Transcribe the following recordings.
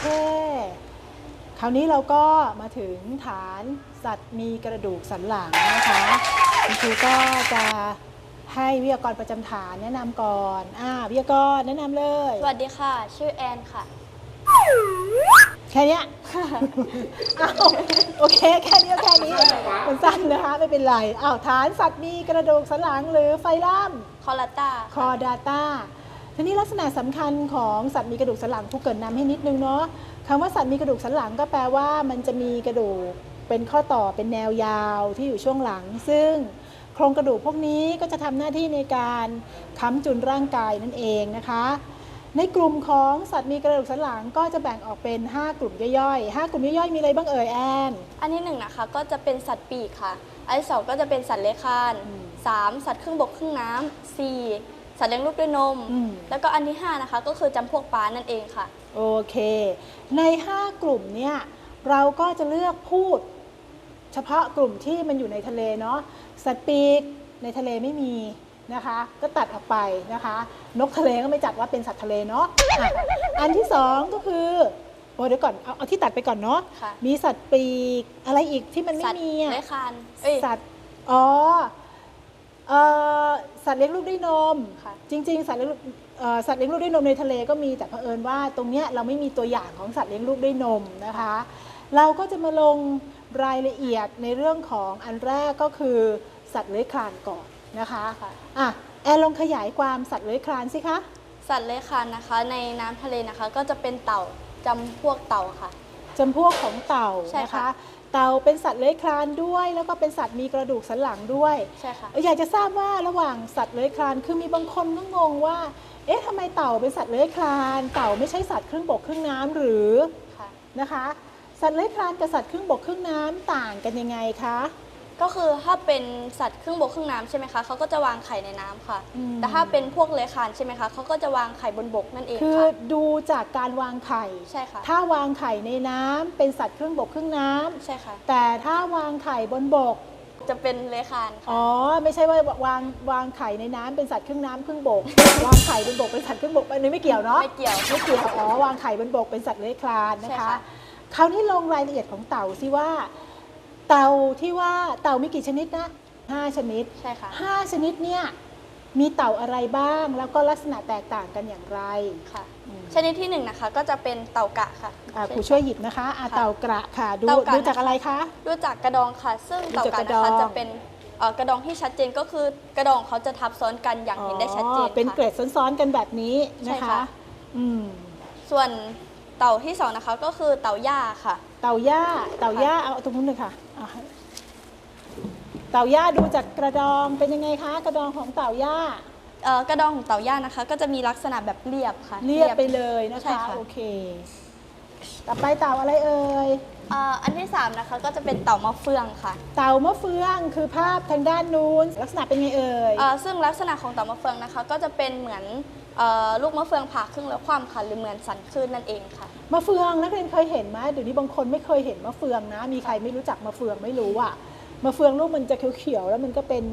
เค คราวนี้เราก็มาถึงฐานสัตว์มีกระดูกสันหลังนะคะคุณครูก็จะให้วิทยากรประจำฐานแนะนำก่อนอ่าวิทยากรแนะนำเลย สวัสดีค่ะ ชื่อแอนค่ะ แค่เนี้ย อ้าวโอเค แค่นี้ก็แค่นี้มันสั้นนะคะ ไม่เป็นไรอ้าวฐานสัตว์มีกระดูกสันหลังหรือไฟลัมคอลาต้าคอดาต้า ทีนี้ลักษณะสำคัญของสัตว์มีกระดูกสันหลังครูเกรินนำให้นิดนึงเนาะคำว่าสัตว์มีกระดูกสันหลังก็แปลว่า มันจะมีกระดูกเป็นข้อต่อเป็นแนวยาวที่อยู่ช่วงหลัง ซึ่งโครงกระดูกพวกนี้ก็จะทำหน้าที่ในการค้ำจุนร่างกายนั่นเองนะคะ ในกลุ่มของสัตว์มีกระดูกสันหลังก็จะแบ่งออกเป็น 5 กลุ่มย่อยๆ 5 กลุ่มย่อยๆมีอะไรบ้างเอ่ยแอนอันที่หนึ่งนะคะก็จะเป็นสัตว์ปีกค่ะ อันที่สองก็จะเป็นสัตว์เลื้อยคลานสามสัตว์ครึ่งบกครึ่งน้ำ สี่สัตว์เลี้ยงลูกด้วยนม อืม แล้วก็อันที่ห้านะคะ ก็คือจำพวกปลานั่นเองค่ะ โอเค ใน 5 กลุ่มเนี่ยเราก็จะเลือกพูด เฉพาะกลุ่มที่มันอยู่ในทะเลเนาะสัตว์ปีกในทะเลไม่มีนะคะ ก็ตัดออกไปนะคะ นกทะเลก็ไม่จัดว่าเป็นสัตว์ทะเลเนาะอะอันที่สองก็คือโอ้เดี๋ยวก่อนเอาเอาที่ตัดไปก่อนเนาะค่ะ มีสัตว์ปีกอะไรอีกที่มันไม่สัตว์มีอะเลื้อยคลานเอ้ยสัตว์อ๋อเอ่อ สัตว์เลี้ยงลูกด้วยนมค่ะจริง ๆ สัตว์เลี้ยงลูกเอ่อสัตว์เลี้ยงลูกด้วยนมในทะเลก็มีแต่เผอิญว่าตรงเนี้ยเราไม่มีตัวอย่างของสัตว์เลี้ยงลูกด้วยนมนะคะ เราก็จะมาลงรายละเอียดในเรื่องของอันแรกก็คือสัตว์เลื้อยคลานก่อนนะคะค่ะอะแอนลองขยายความสัตว์เลื้อยคลานสิคะสัตว์เลื้อยคลานนะคะ ในน้ำทะเลนะคะ ก็จะเป็นเต่าจำพวกเต่าค่ะจำพวกของเต่าใช่นะค่ะคะ เต่าเป็นสัตว์เลื้อยคลานด้วย แล้วก็เป็นสัตว์มีกระดูกสันหลังด้วยใช่ค่ะอยากจะทราบว่าระหว่างสัตว์เลื้อยคลานคือมีบางคนก็งงว่า เอ๊ะทำไมเต่าเป็นสัตว์เลื้อยคลาน เต่าไม่ใช่สัตว์ครึ่งบกครึ่งน้ำหรือค่ะนะคะ สัตว์เลื้อยคลานกับสัตว์ครึ่งบกครึ่งน้ำต่างกันยังไงคะ ก็คือถ้าเป็นสัตว์ครึ่งบกครึ่งน้ำใช่ไหมคะเขาก็จะวางไข่ในน้ำค่ะ อืม แต่ถ้าเป็นพวกเลื้อยคลานใช่ไหมคะเขาก็จะวางไข่บนบกนั่นเองคือค่ะดูจากการวางไข่ ใช่ค่ะถ้าวางไข่ในน้ำเป็นสัตว์ครึ่งบกครึ่งน้ำใช่ค่ะ แต่ถ้าวางไข่บนบก จะเป็นเลื้อยคลานค่ะ อ๋อ ไม่ใช่ว่าวางวางไข่ในน้ำเป็นสัตว์ครึ่งน้ำครึ่งบก วางไข่บนบกเป็นสัตว์ครึ่งบกอันนี้ไม่เกี่ยวเนาะไม่เกี่ยวไม่เกี่ยวอ๋อวางไข่บนบกเป็นสัตว์เลื้อยคลานนะใช่คะ ค่ะ คราวนี้ลงรายละเอียดของเต่าสิว่า เต่าที่ว่าเต่ามีกี่ชนิดนะห้าชนิดใช่ค่ะห้าชนิดเนี่ยมีเต่าอะไรบ้าง แล้วก็ลักษณะแตกต่างกันอย่างไรค่ะอืมชนิดที่หนึ่งนะคะ ก็จะเป็นเต่ากระค่ะอ่าครูช่วยหยิบนะคะอ่าค่ะเต่ากระค่ะดูเต่ากระดูจากอะไรคะดูจากกระดองค่ะ ซึ่งดูเต่าจากกกระระนะคะดองจะเป็นเอ่อกระดองที่ชัดเจนก็คือกระดองเขาจะทับซ้อนกันอย่างเห็นได้ชัดเจนอ๋อเป็นค่ะเกรดซ้อนๆกันแบบนี้นะใช่คะค่ะอืมส่วนเต่าที่สองนะคะ ก็คือเต่าย่าค่ะ เต่าย่าเต่าย่าเอาตรงนู้นเลยค่ะอะ เต่าย่าดูจากกระดองเป็นยังไงคะ กระดองของเต่าย่าเอ่อกระดองของเต่าย่านะคะ ก็จะมีลักษณะแบบเรียบค่ะ เรียบไปเลยนะใช่คะค่ะ โอเค ต่อไปเต่าอะไรเอ่ย เอ่ออันที่สามนะคะก็จะเป็นเต่ามะเฟืองค่ะเต่ามะเฟืองคือภาพทางด้านนู้น ลักษณะเป็นไงเอ่ย เอ่อซึ่งลักษณะของเต่ามะเฟืองนะคะ ก็จะเป็นเหมือนเอ่อ ลูกมะเฟืองผ่าครึ่งแล้วความค่ะหรือเหมือนสันคลื่นนั่นเองค่ะ มะเฟืองนักเรียนเคยเห็นไหมเดี๋ยวนี้บางคนไม่เคยเห็นมะเฟืองนะ มีใครไม่รู้จักมะเฟืองไม่รู้อะมะเฟืองลูกมันจะเขียวๆแล้วมันก็เป็น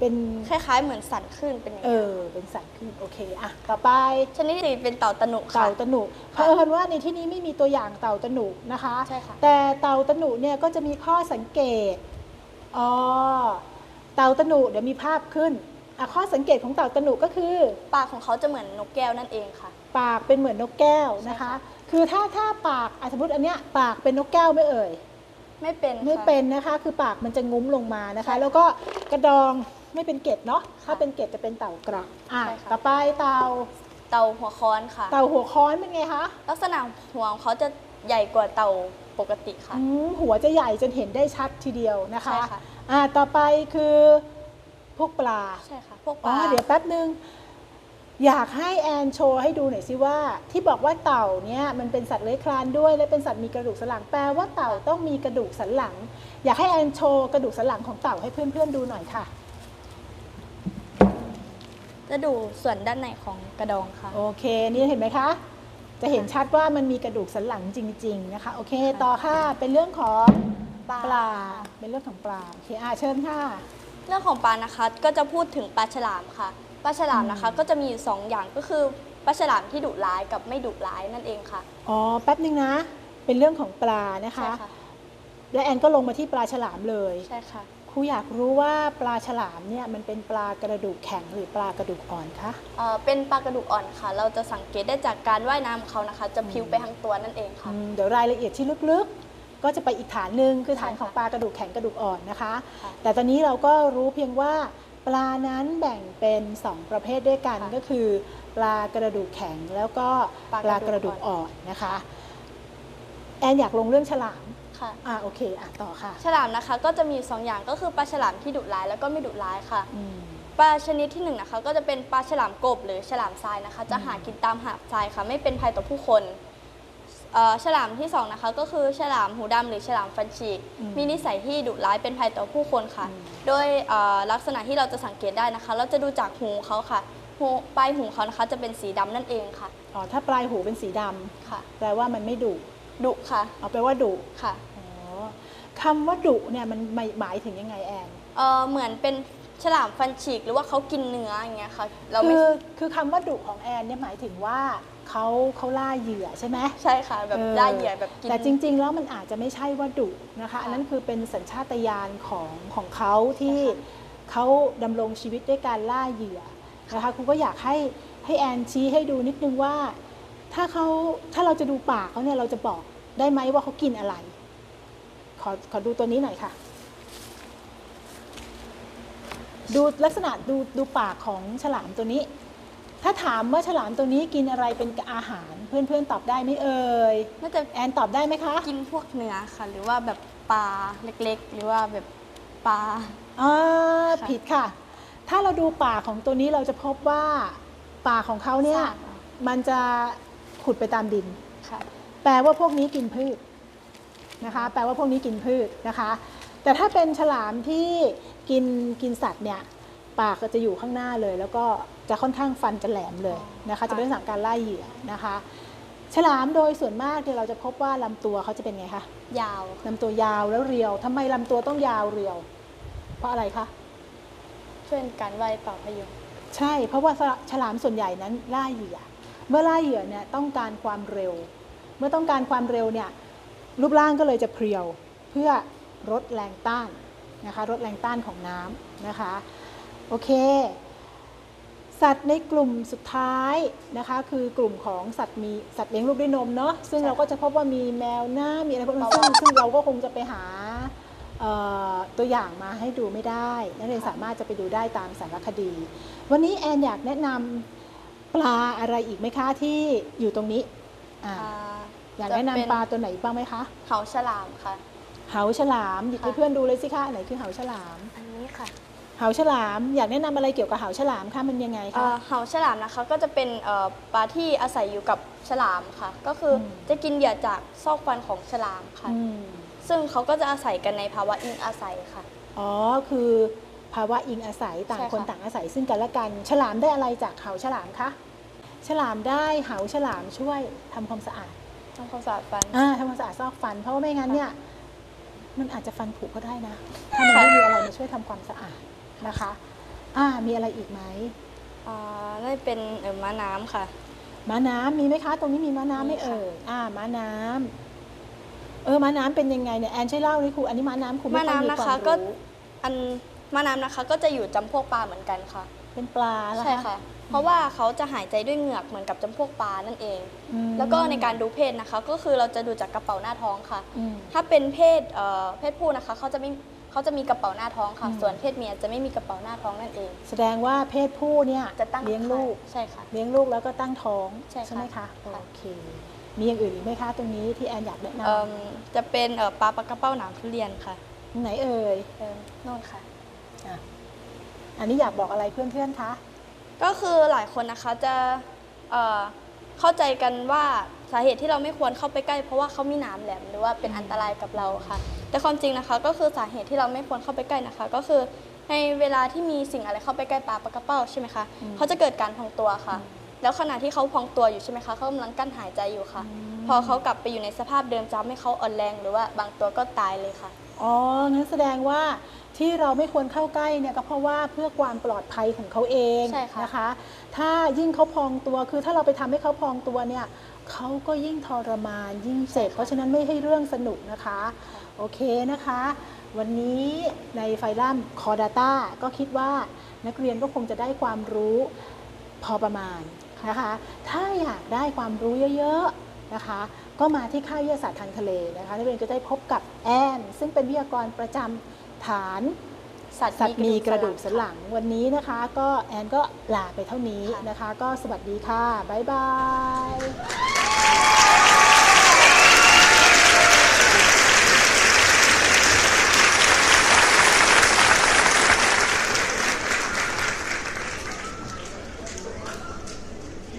เป็นคล้ายๆ เหมือนสันคลื่นเป็นอย่างเอนี้อเป็นสันขึ้นโอเคอะต่อไป ชนิดที่สี่เป็นเต่าตะหนุค่ะ เต่าตะหนุเผอิญว่าในที่นี้ไม่มีตัวอย่างเต่าตะหนุนะคะ ใช่ค่ะ แต่เต่าตะหนุเนี่ยก็จะมีข้อสังเกต อ๋อ เต่าตะหนุเดี๋ยวมีภาพขึ้น อะข้อสังเกตของเต่าตะหนุก็คือ ปากของเขาจะเหมือนนกแก้วนั่นเองค่ะ ปากเป็นเหมือนนกแก้วนะคะใช่ค่ะคือถ้าถ้าปากอะสมมติอันเนี้ยปากเป็นนกแก้วไม่เอ่ย ไม่เป็นค่ะไม่เป็นนะคะ คือปากมันจะงุ้มลงมานะคะใช่ค่ะแล้วก็กระดองไม่เป็นเกล็ดเนาะถ้าค่ะเป็นเกล็ดจะเป็นเต่ากระอะใช่ค่ะ ต่อไปเต่าเต่าหัวค้อนค่ะ เต่าหัวค้อนเป็นไงคะลักษณะหัวของเขาจะใหญ่กว่าเต่าปกติค่ะ อืมหัวจะใหญ่จนเห็นได้ชัดทีเดียวนะคะ ใช่ค่ะ อ่าต่อไปคือ พวกปลา ใช่ค่ะพวกปอ๋อลาเดี๋ยวแป๊บนึง อยากให้แอนโชว์ให้ดูหน่อยสิว่า ที่บอกว่าเต่าเนี่ยมันเป็นสัตว์เลื้อยคลานด้วย และเป็นสัตว์มีกระดูกสันหลังแปลว่าเต่าต้องมีกระดูกสันหลัง อยากให้แอนโชว์กระดูกสันหลังของเต่าให้เพื่อนๆดูหน่อยค่ะ จะดูส่วนด้านในของกระดองค่ะ โอเค นี่เห็นไหมคะ จะเห็นชัดว่ามันมีกระดูกสันหลังจริง ๆ นะคะ โอเค ต่อค่ะ เป็นเรื่องของปลาปลาเป็นเรื่องของปลา โอเคอ่าเชิญค่ะ เรื่องของปลานะคะก็จะพูดถึงปลาฉลามค่ะ ปลาฉลามนะคะก็จะมีอยู่สองอย่างก็คือปลาฉลามที่ดุร้ายกับไม่ดุร้ายนั่นเองค่ะ อ๋อแป๊บนึงนะ เป็นเรื่องของปลานะคะ ใช่ค่ะ และแอนก็ลงมาที่ปลาฉลามเลยใช่ค่ะ ครูอยากรู้ว่าปลาฉลามเนี่ยมันเป็นปลากระดูกแข็งหรือปลากระดูกอ่อนคะ เอ่อเป็นปลากระดูกอ่อนค่ะ เราจะสังเกตได้จากการว่ายน้ำของเขานะคะ จะพิวไปทั้งตัวนั่นเองค่ะ อืมเดี๋ยวรายละเอียดที่ลึกๆ ก็จะไปอีกฐานหนึ่งคือฐานใช่ค่ะของปลากระดูกแข็งกระดูกอ่อนนะคะค่ะแต่ตอนนี้เราก็รู้เพียงว่าปลานั้นแบ่งเป็น 2 ประเภทด้วยกันค่ะก็คือ ปลากระดูกแข็งแล้วก็ปปลาลากกระระดูดูกกอ่อ่ออนนนะคะ แอนอยากลงเรื่องฉลามค่ะอ่าโอเคอะต่อค่ะ ฉลามนะคะก็จะมีสองอย่างก็คือปลาฉลามที่ดุร้ายแล้วก็ไม่ดุร้ายค่ะอืมปลาชนิดที่หนึ่งนะคะก็จะเป็นปลาฉลามกบหรือฉลามทรายนะคะ จะหากินตามหาดทรายค่ะ ไม่เป็นภัยต่อผู้คนเอ่อ ฉลามที่สองนะคะก็คือฉลามหูดำหรือฉลามฟันฉีกอืมมีนิสัยที่ดุร้ายเป็นภัยต่อผู้คนค่ะอืมโดยเอ่อลักษณะที่เราจะสังเกตได้นะคะ เราจะดูจากหูเขาค่ะหูปลายหูเขานะคะจะเป็นสีดำนั่นเองค่ะอ๋อถ้าปลายหูเป็นสีดำค่ะ แปลว่ามันไม่ดุดุค่ะเอาแปลว่าดุค่ะอ๋อคำว่าดุเนี่ยมันหมายหมายถึงยังไงแอนเอ่อเหมือนเป็นฉลามฟันฉีกหรือว่าเขากินเนื้ออย่างเงี้ยค่ะเราไม่คือคือคำว่าดุของแอนเนี่ยหมายถึงว่า เขาเขาล่าเหยื่อใช่ไหมใช่ค่ะ แบบเออล่าเหยื่อแบบกิน แต่จริง ๆ แล้วมันอาจจะไม่ใช่ว่าดุนะคะค่ะอันนั้นคือเป็นสัญชาตญาณของของเขาที่ใช่ค่ะเขาดำรงชีวิตด้วยการล่าเหยื่อนะคะครูก็อยากให้ให้แอนชี้ให้ดูนิดนึงว่า ถ้าเขาถ้าเราจะดูปากเขาเนี่ยเราจะบอกได้ไหมว่าเขากินอะไร ขอขอดูตัวนี้หน่อยค่ะ ดูลักษณะดูดูปากของฉลามตัวนี้ ถ้าถามว่าฉลามตัวนี้กินอะไรเป็นอาหาร เพื่อนๆตอบได้ไหมเอ่ยน่าจะแอนตอบได้ไหมคะกินพวกเนื้อค่ะ หรือว่าแบบปลาเล็กๆ หรือว่าแบบปลาอ่าค่ะผิดค่ะ ถ้าเราดูปากของตัวนี้เราจะพบว่าปากของเขาเนี่ยใช่ค่ะมันจะขุดไปตามดินค่ะแปลว่าพวกนี้กินพืชนะคะ แปลว่าพวกนี้กินพืชนะคะ แต่ถ้าเป็นฉลามที่กินกินสัตว์เนี่ย ปากก็จะอยู่ข้างหน้าเลย แล้วก็จะค่อนข้างฟันจะแหลมเลยนะคะค่ะจะเป็นลักษณะการไล่เหยื่อนะคะ ฉลามโดยส่วนมากเนี่ยเราจะพบว่าลำตัวเขาจะเป็นไงคะยาวลำตัวยาวแล้วเรียวทำไมลำตัวต้องยาวเรียว เพราะอะไรคะช่วยในการว่ายเป่าพยุงใช่เพราะว่าฉลามส่วนใหญ่นั้นล่าเหยื่อเมื่อล่าเหยื่อเนี่ยต้องการความเร็ว เมื่อต้องการความเร็วเนี่ยรูปร่างก็เลยจะเพรียวเพื่อลดแรงต้านนะคะลดแรงต้านของน้ำนะคะ โอเค สัตว์ในกลุ่มสุดท้ายนะคะคือกลุ่มของสัตว์มีสัตว์เลี้ยงลูกด้วยนมเนาะซึ่งใช่เราก็จะพบว่ามีแมวหน้ามีอะไรพวกนั้นปซึ่ลางวาฬซึ่งเราก็คงจะไปหาเอ่อตัวอย่างมาให้ดูไม่ได้ นักเรียนสามารถจะไปดูได้ตามสารคดี วันนี้แอนอยากแนะนำปลาอะไรอีกไหมคะที่อยู่ตรงนี้อ่าอ่าอยากแนะนำปลาตัวไหนบ้างไหมคะเหาฉลามค่ะเหาฉลามหยิบให้ค่ะเพื่อนดูเลยสิคะอันไหนคือเหาฉลาม อันนี้ค่ะ เหาฉลาม อยากแนะนำอะไรเกี่ยวกับเหาฉลามคะมันยังไงเอ่คะ อเหาฉลามนะคะก็จะเป็นเอ่อปลาที่อาศัยอยู่กับฉลามค่ะ ก็คืออม จะกินเหยื่อจากซอกฟันของฉลามค่ะ อืมซึ่งเขาก็จะอาศัยกันในภาวะอิงอาศัยค่ะ อ๋อคือภาวะอิงอาศัยต่างใช่ค่ะ คนต่างอาศัยซึ่งกันและกัน ฉลามได้อะไรจากเหาฉลามคะฉลามได้เหาฉลามช่วยทำความสะอาดทำความสะอาดฟัน อ่าทำความสะอาดซอกฟัน เพราะว่าไม่งั้นเนี่ยมันอาจจะฟันผุก็ได้นะถ้ามันไม่มีอะไรมาช่วยทำความสะอาด นะคะอ่ามีอะไรอีกไหมอ่าน่าจะเป็นเอ่อม้าน้ำค่ะ ม้าน้ำมีไหมคะ ตรงนี้มีม้าน้ำไหม่มีค่ะ เอ่ยอ่าม้าน้ำเออม้าน้ำเป็นยังไงเนี่ยแอนช่วยเล่าดิครูอันนี้ม้าน้ำครูไม่ม้าค่อยมีน้ำนะควาคะมก็รู้อันม้าน้ำนะคะ ก็จะอยู่จำพวกปลาเหมือนกันค่ะ เป็นปลาเหรอใช่ค่ะ เพราะว่าเขาจะหายใจด้วยเหงือกเหมือนกับจำพวกปลานั่นเอง อืมแล้วก็ในการดูเพศนะคะ ก็คือเราจะดูจากกระเป๋าหน้าท้องค่ะ อืมถ้าเป็นเพศเอ่อเพศผู้นะคะ เขาจะไม่ เขาจะมีกระเป๋าหน้าท้องค่ะอืมส่วนเพศเมียจะไม่มีกระเป๋าหน้าท้องนั่นเอง แสดงว่าเพศผู้เนี่ยจะตั้งเลี้ยงลูกใช่ค่ะเลี้ยงลูกแล้วก็ตั้งท้องใช่ค่ะไหมคะค่ะโอเคมีอย่างอื่นอีกไหมคะตรงนี้ที่แอนอยากแนะนเอิ่มจะเป็นเอ่อปลาปลากระเป้าหนามทุเรียนค่ะำตรงไหนเอ่ยเอิ่มโน่นค่ะอะอันนี้อยากบอกอะไรเพื่อนๆคะก็คือหลายคนนะคะจะเอ่อเข้าใจกันว่าสาเหตุที่เราไม่ควรเข้าไปใกล้ เพราะว่าเขามีหนามแหลมหรือว่าเป็นอันตรายกับเราค่ะ แต่ความจริงนะคะ ก็คือสาเหตุที่เราไม่ควรเข้าไปใกล้นะคะ ก็คือในเวลาที่มีสิ่งอะไรเข้าไปใกล้ปลาปลากระเป้าใช่ไหมคะอืมเขาจะเกิดการพองตัวค่ะอืมแล้วขณะที่เขาพองตัวอยู่ใช่ไหมคะเขากำลังกั้นหายใจอยู่ค่ะอืมพอเขากลับไปอยู่ในสภาพเดิมจะทำให้เขาอ่อนแรงหรือว่าบางตัวก็ตายเลยค่ะอ๋องั้นแสดงว่าที่เราไม่ควรเข้าใกล้เนี่ยก็เพราะว่าเพื่อความปลอดภัยของเขาเองใช่ค่ะนะคะ ถ้ายิ่งเขาพองตัวคือถ้าเราไปทำให้เขาพองตัวเนี่ย เขาก็ยิ่งทรมานยิ่งเจ็บเพราะฉะนั้นไม่ให้เรื่องสนุกนะคะ โอเคนะคะ วันนี้ในไฟลัมคอดาต้าก็คิดว่านักเรียนก็คงจะได้ความรู้พอประมาณนะคะ ถ้าอยากได้ความรู้เยอะๆนะคะ ก็มาที่ค่ายวิทยาศาสตร์ทางทะเลนะคะนักเรียนก็ได้พบกับแอน ซึ่งเป็นวิทยากรประจำฐานสัตว์มีกระดูกสันหลังวันนี้นะคะ ก็แอนก็ลาไปเท่านี้นะคะ ก็สวัสดีค่ะ บ๊ายบาย